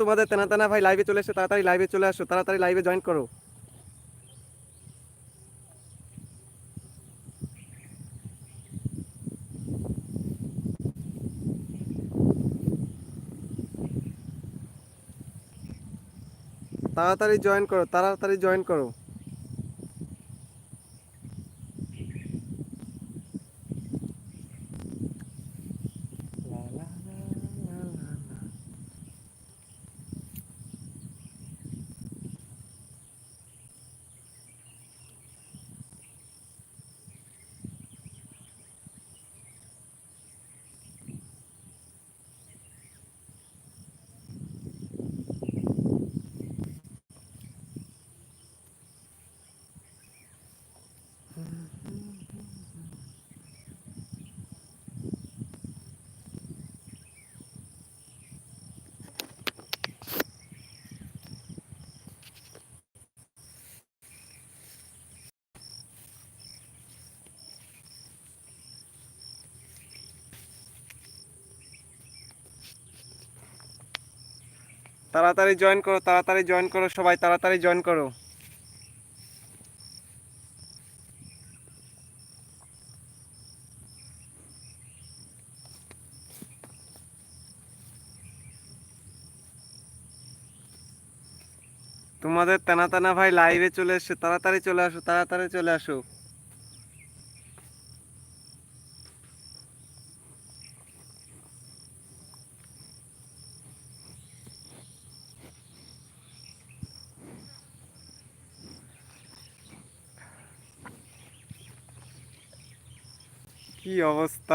তোমাদের তেনা তেনা ভাই লাইভে চলে এসো, তাড়াতাড়ি লাইভে চলে আসো, তাড়াতাড়ি লাইভে জয়েন করো। তাড়াতাড়ি জয়েন করো, তাড়াতাড়ি জয়েন করো। তাড়াতাড়ি জয়েন করো, তাড়াতাড়ি জয়েন করো, সবাই তাড়াতাড়ি জয়েন করো। তোমাদের টানা টানা ভাই লাইভে চলে এসছে, তাড়াতাড়ি চলে আসো, তাড়াতাড়ি চলে আসো। কি অবস্থা?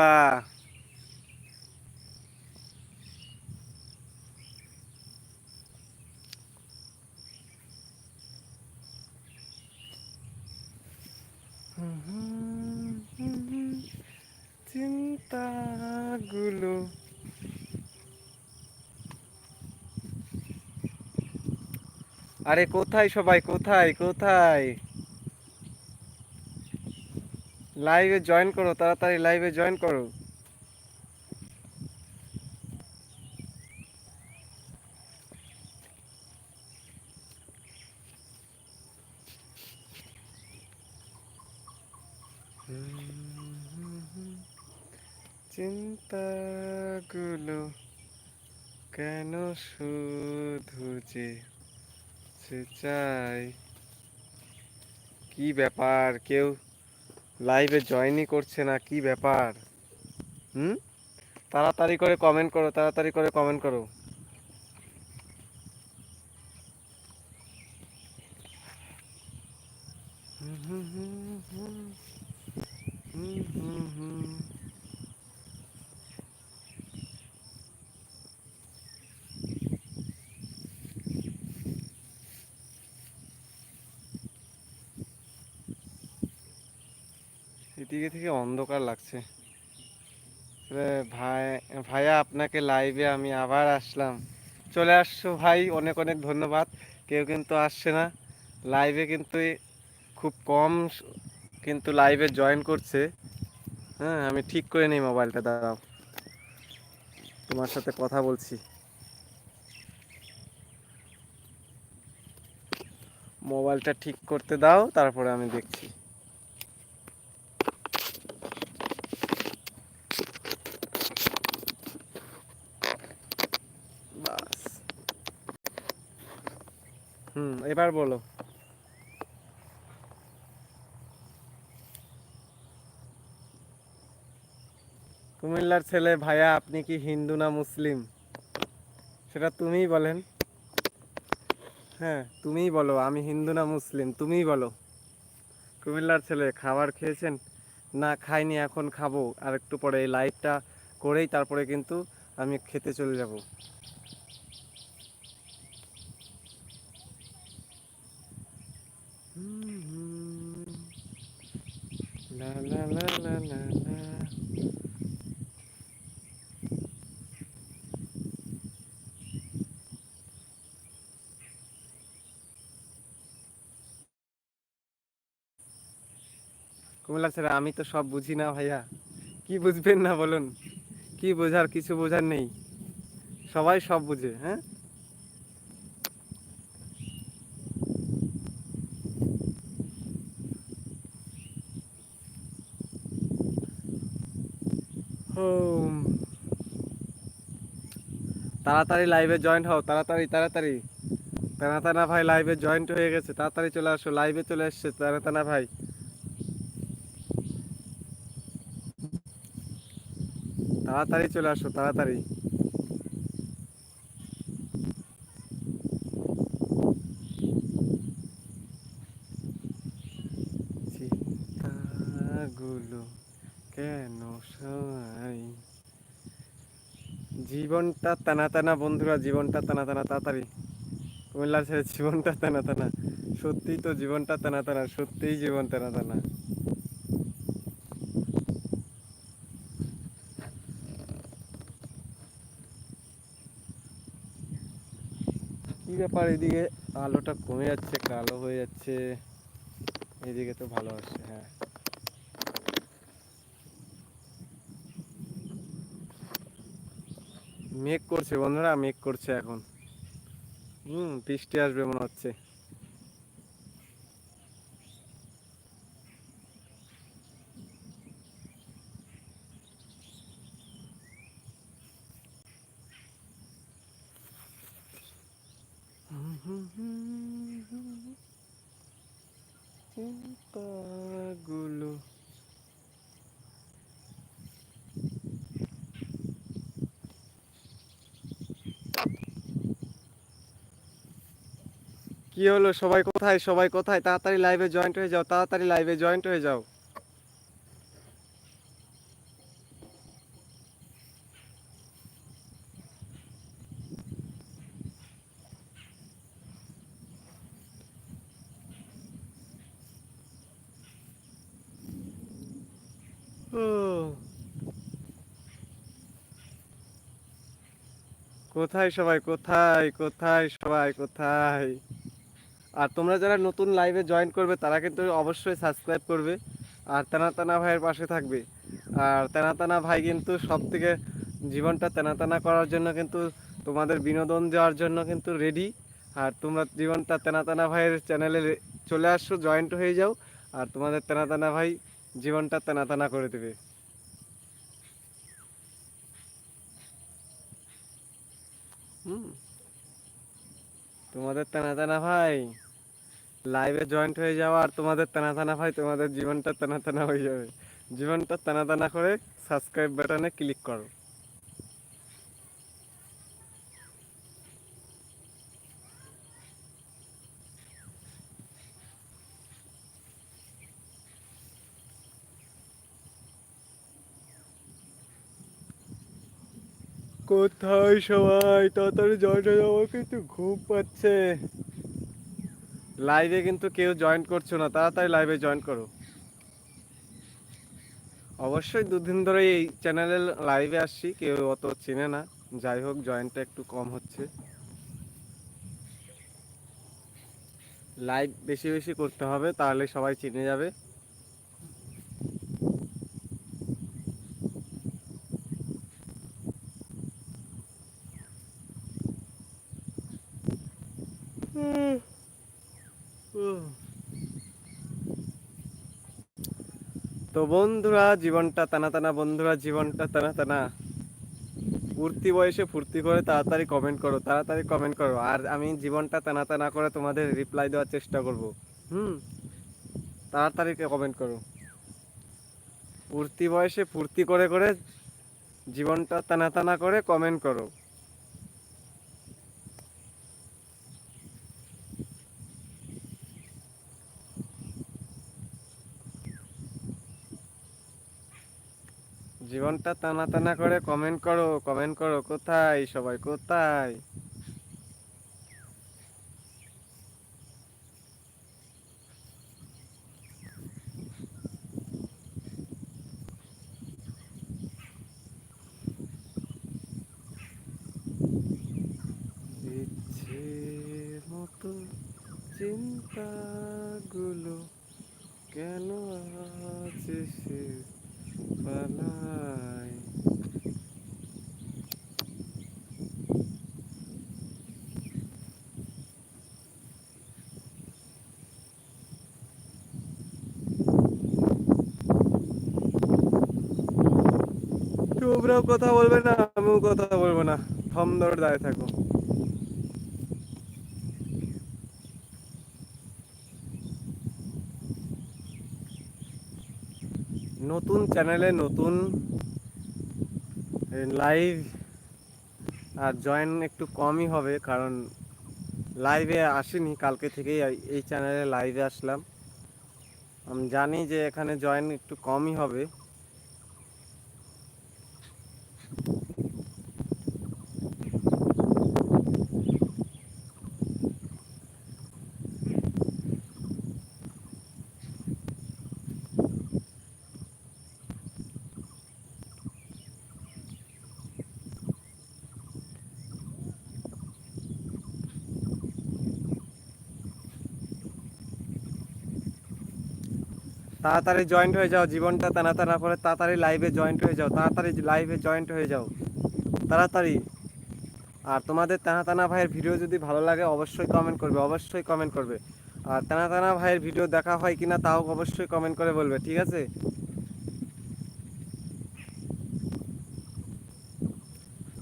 চিন্তাগুলো। আরে কোথায় সবাই? কোথায়? কোথায়? লাইভে জয়েন করো, তাড়াতাড়ি লাইভে জয়েন করো। চিন্তাগুলো কেন শুধু যে সে চাই কি ব্যাপার, কেউ লাইভে জয়েনই করছে না, কি ব্যাপার? হুম? তাড়াতাড়ি করে কমেন্ট করো, তাড়াতাড়ি করে কমেন্ট করো। হুম হুম হুম হুম হুম হুম হুম। এদিকে থেকে অন্ধকার লাগছে। ভাই, ভাইয়া আপনাকে লাইভে আমি আবার আসলাম। চলে আসছো ভাই, অনেক অনেক ধন্যবাদ। কেউ কিন্তু আসছে না। লাইভে কিন্তু খুব কম কিন্তু লাইভে জয়েন করছে। হ্যাঁ আমি ঠিক করে নিই মোবাইলটা দাঁড়াও। তোমার সাথে কথা বলছি। মোবাইলটা ঠিক করতে দাও, তারপরে আমি দেখছি বাস হুম এবার বলো। কুমিল্লার ছেলে ভাইয়া, আপনি কি হিন্দু না মুসলিম? সেটা তুমিই বলেন। হ্যাঁ তুমিই বলো, আমি হিন্দু না মুসলিম, তুমিই বলো। কুমিল্লার ছেলে, খাবার খেয়েছেন? না, খাইনি, এখন খাব। আর একটু পরে এই লাইভটা করেই তারপরে কিন্তু আমি খেতে চলে যাব। লা লা লা লা লা লা। কুমিল্লার ছেলে আমি তো সব বুঝি না ভাইয়া। কি বুঝবেন না বলুন? কি বোঝার, কিছু বোঝার নেই। সবাই সব বুঝে হ্যাঁ হুম। তাড়াতাড়ি লাইভে জয়েন্ট হও, তাড়াতাড়ি তাড়াতাড়ি। তানাতানা তানা ভাই লাইভে জয়েন্ট হয়ে গেছে, তাড়াতাড়ি চলে আসো লাইভে চলে এসছে তানাতানা তানা ভাই। তাড়াতাড়ি চলে আসো, তাড়াতাড়ি চিন্তাগুলো কেন সয় জীবনটা টানা টানা, বন্ধুরা, জীবনটা টানা টানা, তাড়াতাড়ি। কুমিল্লার ছেড়ে জীবনটা টানা টানা। সত্যিই তো জীবনটা টানা টানা, সত্যিই জীবন টানা টানা। কি ব্যাপার এদিকে? আলোটা কমে যাচ্ছে, কালো হয়ে যাচ্ছে। এদিকে তো ভালো আসছে হ্যাঁ। মেঘ করছে বন্ধুরা মেঘ করছে এখন হুম বৃষ্টি আসবে মনে হচ্ছে চিন্তাগুলো কি হলো? সবাই কোথায়? সবাই কোথায়? তাড়াতাড়ি লাইভে জয়েন্ট হয়ে যাও, তাড়াতাড়ি লাইভে জয়েন্ট হয়ে যাও। কোথায় সবাই? কোথায়? কোথায় সবাই? কোথায়? আর তোমরা যারা নতুন লাইভে জয়েন করবে, তারা কিন্তু অবশ্যই সাবস্ক্রাইব করবে। আর তেনা তেনা ভাইয়ের পাশে থাকবে। আর তেনা তেনা ভাই কিন্তু সব থেকে জীবনটা তেনা তেনা করার জন্য কিন্তু তোমাদের বিনোদন দেওয়ার জন্য কিন্তু রেডি আর তোমরা জীবনটা তেনা তেনা ভাইয়ের চ্যানেলে চলে আসো জয়েন্ট হয়ে যাও। আর তোমাদের তেনা তেনা ভাই জীবনটা তেনা তেনা করে দেবে। হুম। তোমাদের টানা টানা ভাই লাইভে জয়েন্ট হয়ে যাওয়া আর তোমাদের টানা টানা ভাই, তোমাদের জীবনটা টানা টানা হয়ে যাবে। জীবনটা টানা টানা করে সাবস্ক্রাইব বাটনে ক্লিক করো। কোথায় সবাই? তাড়াতাড়ি জয়েন্ট হয়ে যাব কিন্তু ঘুম পাচ্ছে। লাইভে কিন্তু কেউ জয়েন করছ না, তাড়াতাড়ি লাইভে জয়েন করো। অবশ্যই দুদিন ধরে এই চ্যানেলে লাইভে আসছি, কেউ অত চেনে না। যাই হোক জয়েন্টটা একটু কম হচ্ছে। লাইভ বেশি বেশি করতে হবে, তাহলে সবাই চিনে যাবে। তো বন্ধুরা, জীবনটা টানা টানা বন্ধুরা, জীবনটা টানা টানা ফুর্তি বয়সে ফুর্তি করে তাড়াতাড়ি কমেন্ট করো, তাড়াতাড়ি কমেন্ট করো। আর আমি জীবনটা টানা টানা করে তোমাদের রিপ্লাই দেওয়ার চেষ্টা করব। হুম? তাড়াতাড়ি কমেন্ট করো। ফুর্তি বয়সে ফুর্তি করে করে জীবনটা টানা টানা করে কমেন্ট করো। জীবনটা টানা টানা করে কমেন্ট করো কমেন্ট করো, কোথায়? সবাই কোথায়? মতো চিন্তাগুলো কেন আছে সে পালায় কথা বলবে না আমিও কথা বলব না। থম ধরে দাঁড়িয়ে থাকো। নতুন চ্যানেলে নতুন লাইভ আর জয়েন একটু কমই হবে, কারণ লাইভে আসিনি, কালকে থেকেই এই- চ্যানেলে লাইভে আসলাম। আমি জানি যে এখানে জয়েন একটু কমই হবে। তাড়াতাড়ি জয়েন্ট হয়ে যাও, জীবনটা টানা টানা করে তাড়াতাড়ি লাইভে জয়েন্ট হয়ে যাও, তাড়াতাড়ি লাইভে জয়েন্ট হয়ে যাও। তাড়াতাড়ি। আর তোমাদের টানা টানা ভাইয়ের ভিডিও যদি ভালো লাগে, অবশ্যই কমেন্ট করবে, অবশ্যই কমেন্ট করবে। আর টানা টানা ভাইয়ের ভিডিও দেখা হয় কিনা তাও অবশ্যই কমেন্ট করে বলবে, ঠিক আছে?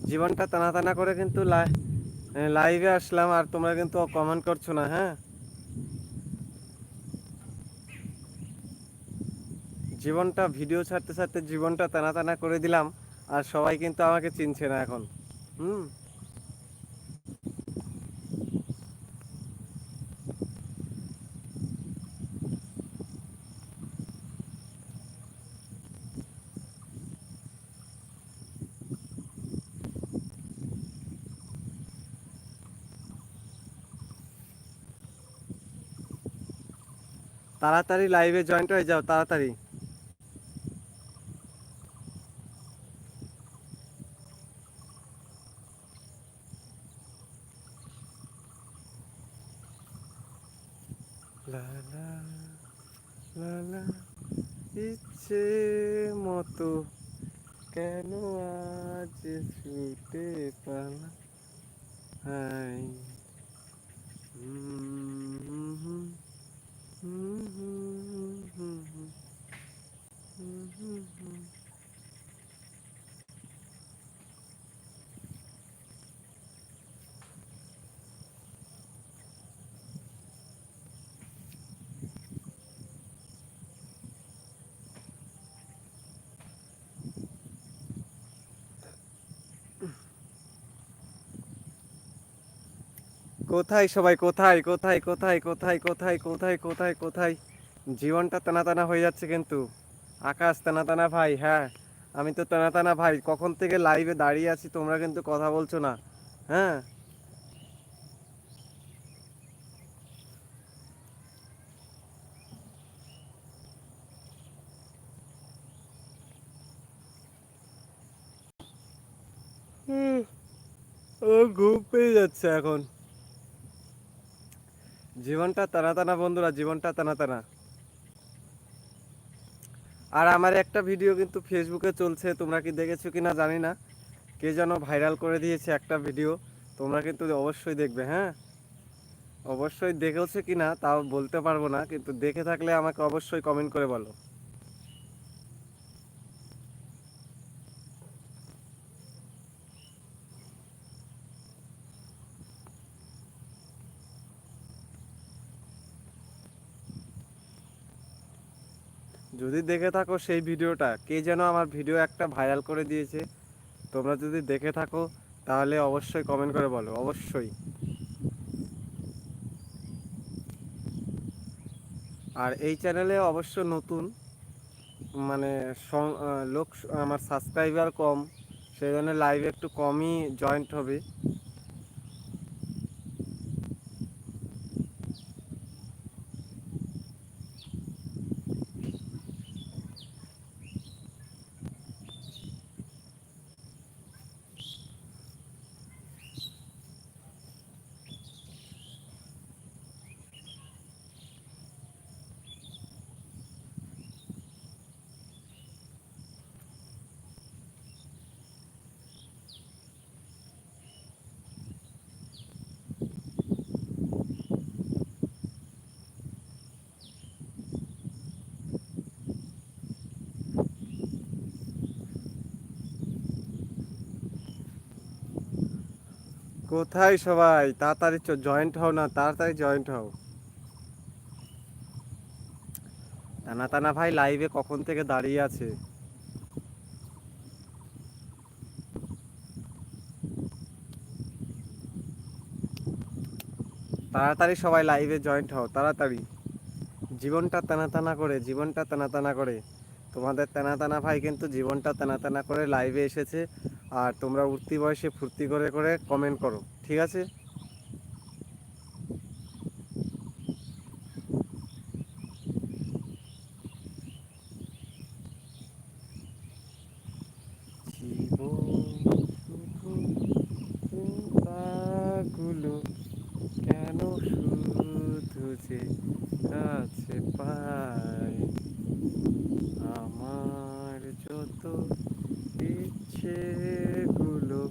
জীবনটা টানা টানা করে কিন্তু লাইভে আসলাম, আর তোমরা কিন্তু কমেন্ট করছ না হ্যাঁ? জীবনটা, ভিডিও ছাড়তে ছাড়তে জীবনটা টানা টানা করে দিলাম, আর সবাই কিন্তু আমাকে চিনছে না এখন। হুম? তাড়াতাড়ি লাইভে জয়েন্ট হয়ে যাও, তাড়াতাড়ি। কেন আজ ছুটে পালা হাই হুম কোথায় সবাই, কোথায় কোথায় কোথায় কোথায় কোথায় কোথায় কোথায় কোথায়? জীবনটা টানা টানা হয়ে যাচ্ছে কিন্তু। আকাশ টানা টানা ভাই হ্যাঁ। আমি তো টানা টানা ভাই, কখন থেকে লাইভে দাঁড়িয়ে আছি তোমরা কিন্তু কথা বলছো না হ্যাঁ? ও ঘুম পেয়ে যাচ্ছে এখন। জীবনটা টানা টানা বন্ধুরা, জীবনটা টানা টানা আর আমার একটা ভিডিও কিন্তু ফেসবুকে চলছে, তোমরা কি দেখেছ কিনা জানি না। কে যেন ভাইরাল করে দিয়েছে একটা ভিডিও তোমরা কিন্তু অবশ্যই দেখবে হ্যাঁ? অবশ্যই দেখেছ কিনা তাও বলতে পারব না, কিন্তু দেখে থাকলে আমাকে অবশ্যই কমেন্ট করে বলো। যদি দেখে থাকো সেই ভিডিওটা, কে যেন আমার ভিডিও একটা ভাইরাল করে দিয়েছে, তোমরা যদি দেখে থাকো, তাহলে অবশ্যই কমেন্ট করে বলো, অবশ্যই। আর এই চ্যানেলে অবশ্য নতুন মানে লোক আমার সাবস্ক্রাইবার কম, সেই জন্য লাইভে একটু কমই জয়েন্ট হবে। কোথায় সবাই? তাড়াতাড়ি জয়েন্ট হও না, তাড়াতাড়ি জয়েন্ট হও। টানা টানা ভাই লাইভে কখন থেকে দাঁড়িয়ে আছে? তাড়াতাড়ি সবাই লাইভে জয়েন্ট হও, তাড়াতাড়ি। জীবনটা টানা টানা করে, জীবনটা টানা টানা করে। তোমাদের টানা টানা ভাই কিন্তু জীবনটা টানা টানা করে লাইভে এসেছে। আর তোমরা উঠতি বয়সে ফুর্তি করে করে কমেন্ট করো ঠিক আছে চিন্তাগুলো কেন শুধু যে কাছে পাই আমার যত ইচ্ছেগুলো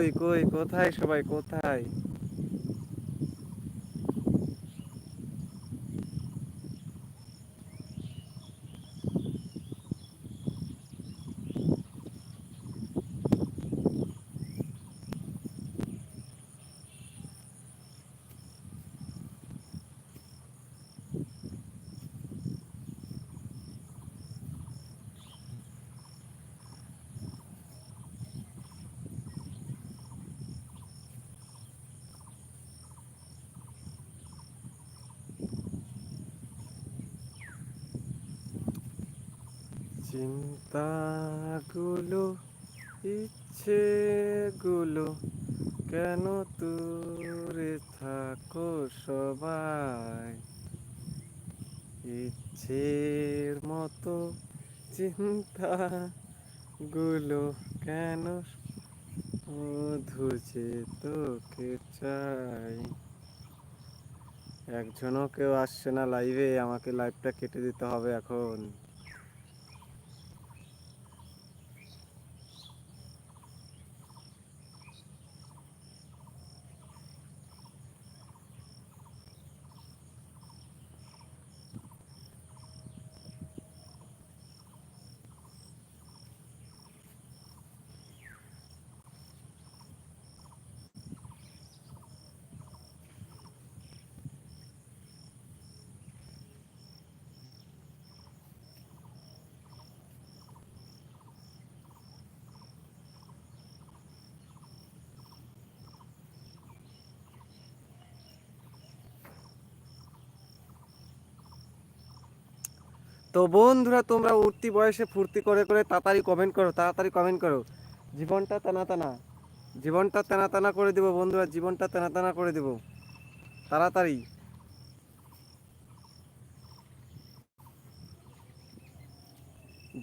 কই কই কোথায় সবাই কোথায়? চিন্তাগুলো, ইচ্ছেগুলো কেন দূরে থাকো সবাই? ইচ্ছের মতো চিন্তা গুলো কেন ধুছে তোকে চাই একজনও কেউ আসছে না লাইভে আমাকে লাইভটা কেটে দিতে হবে এখন। তো বন্ধুরা, তোমরা উঠতি বয়সে ফুর্তি করে করে তাড়াতাড়ি কমেন্ট করো, তাড়াতাড়ি কমেন্ট করো। জীবনটা টানা টানা জীবনটা টানা টানা করে দেবো বন্ধুরা, জীবনটা টানা টানা করে দেবো। তাড়াতাড়ি।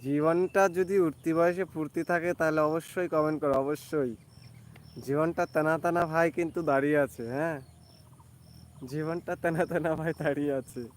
জীবনটা যদি উঠতি বয়সে ফুর্তি থাকে, তাহলে অবশ্যই কমেন্ট করো, অবশ্যই। জীবনটা টানা টানা ভাই কিন্তু দাঁড়িয়ে আছে হ্যাঁ? জীবনটা টানা টানা ভাই দাঁড়িয়ে আছে।